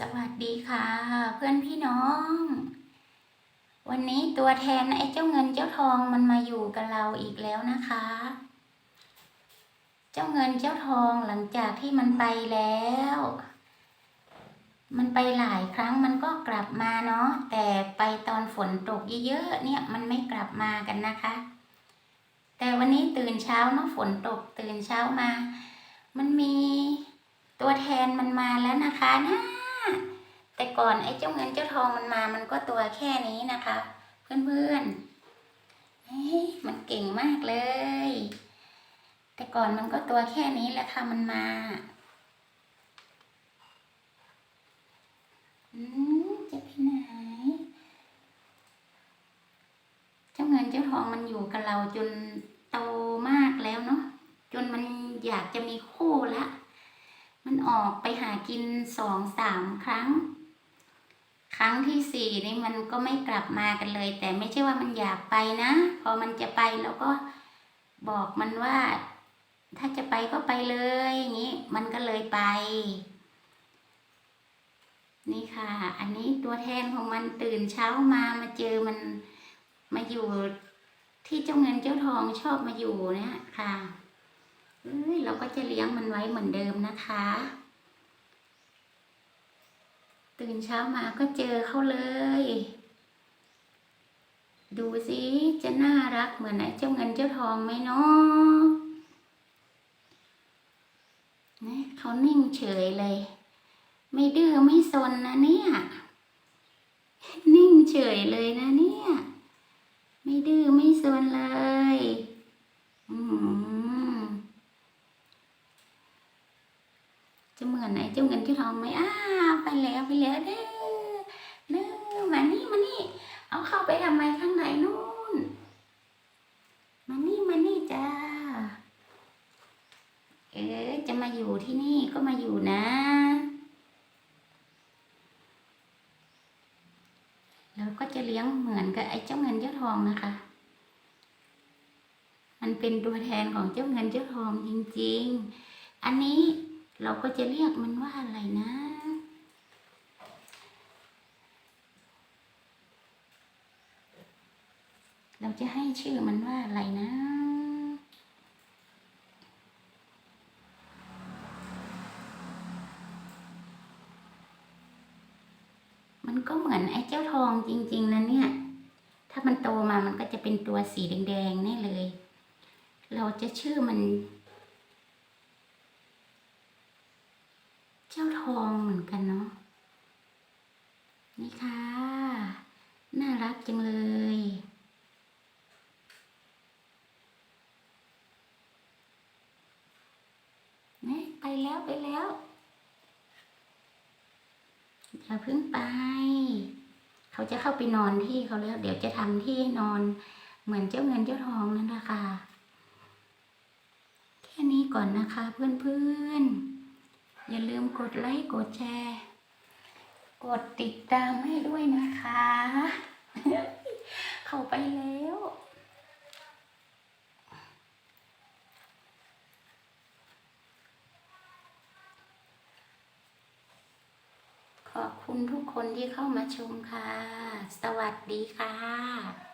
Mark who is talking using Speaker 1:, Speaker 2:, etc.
Speaker 1: สวัสดีค่ะ เพื่อนพี่น้อง วันนี้ตัวแทนไอ้เจ้าเงินเจ้าทองมันมาอยู่กับเราอีกแล้วนะคะ เจ้าเงินเจ้าทองหลังจากที่มันไปแล้ว มันไปหลายครั้งมันก็กลับมาเนาะแต่ไปตอนฝนตกเยอะๆเนี่ยมันไม่กลับมากันนะคะ แต่วันนี้ตื่นเช้าเนาะฝนตกตื่นเช้ามา มันมีตัวแทนมันมาแล้วนะคะนะ แต่ก่อนไอ้เจ้าเงินเจ้าทองมันมา มันก็ตัวแค่นี้นะคะ เพื่อนๆมันเก่งมากเลย แต่ก่อนมันก็ตัวแค่นี้แหละค่ะมันมาจะไปไหน เจ้าเงินเจ้าทองมันอยู่กับเราจนโตมากแล้วเนาะจนมันอยากจะมีคู่ละ มันออกไปหากินสองสามครั้ง ครั้งที่สี่นี่มันก็ไม่กลับมากันเลย แต่ไม่ใช่ว่ามันอยากไปนะ พอมันจะไปเราก็บอกมันว่า ถ้าจะไปก็ไปเลยอย่างนี้มันก็เลยไป นี่ค่ะ อันนี้ตัวแทนของมันตื่นเช้ามามาเจอมันมาอยู่ที่เจ้าเงินเจ้าทองชอบมาอยู่เนี่ยค่ะ เราก็จะเลี้ยงมันไว้เหมือนเดิมนะคะ ตื่นเช้ามาก็เจอเขาเลย ดูสิจะน่ารักเหมือนไอ้เจ้าเงินเจ้าทองไหมเนาะนี่เขานิ่งเฉยเลย ไม่ดื้อไม่ซนนะเนี่ย นิ่งเฉยเลยนะเนี่ย ไม่ดื้อไม่ซนเลย อืม จะเหมือนไหนเจ้าเงินเจ้าทองไหมอ้าไปแล้วไปแล้วเด้อเด้อมานี่มานี่ เอาเข้าไปทำไมข้างในนู่นมานี่มานี่จ้าเออจะมาอยู่ที่นี่ก็มาอยู่นะแล้วก็จะเลี้ยงเหมือนกับไอ้เจ้าเงินเจ้าทองนะคะ มันเป็นตัวแทนของเจ้าเงินเจ้าทองจริง ๆ อันนี้ เราก็จะเรียกมันว่าอะไรนะ เราจะให้ชื่อมันว่าอะไรนะ มันก็เหมือนไอ้เจ้าทองจริงๆนะเนี่ย ถ้ามันโตมามันก็จะเป็นตัวสีแดงๆแน่เลย เราจะชื่อมัน เจ้าทองเหมือนกันเนาะนี่ค่ะ น่ารักจังเลยนี่ไปแล้วไปแล้วอย่าพิ่งไป เขาจะเข้าไปนอนที่เขาแล้ว เดี๋ยวจะทำที่นอนเหมือนเจ้าเงินเจ้าทองนั่นแหละค่ะ แค่นี้ก่อนนะคะเพื่อนๆ อย่าลืมกดไลค์กดแชร์ กดติดตามให้ด้วยนะคะ เข้าไปแล้วขอบคุณทุกคนที่เข้ามาชมค่ะ สวัสดีค่ะ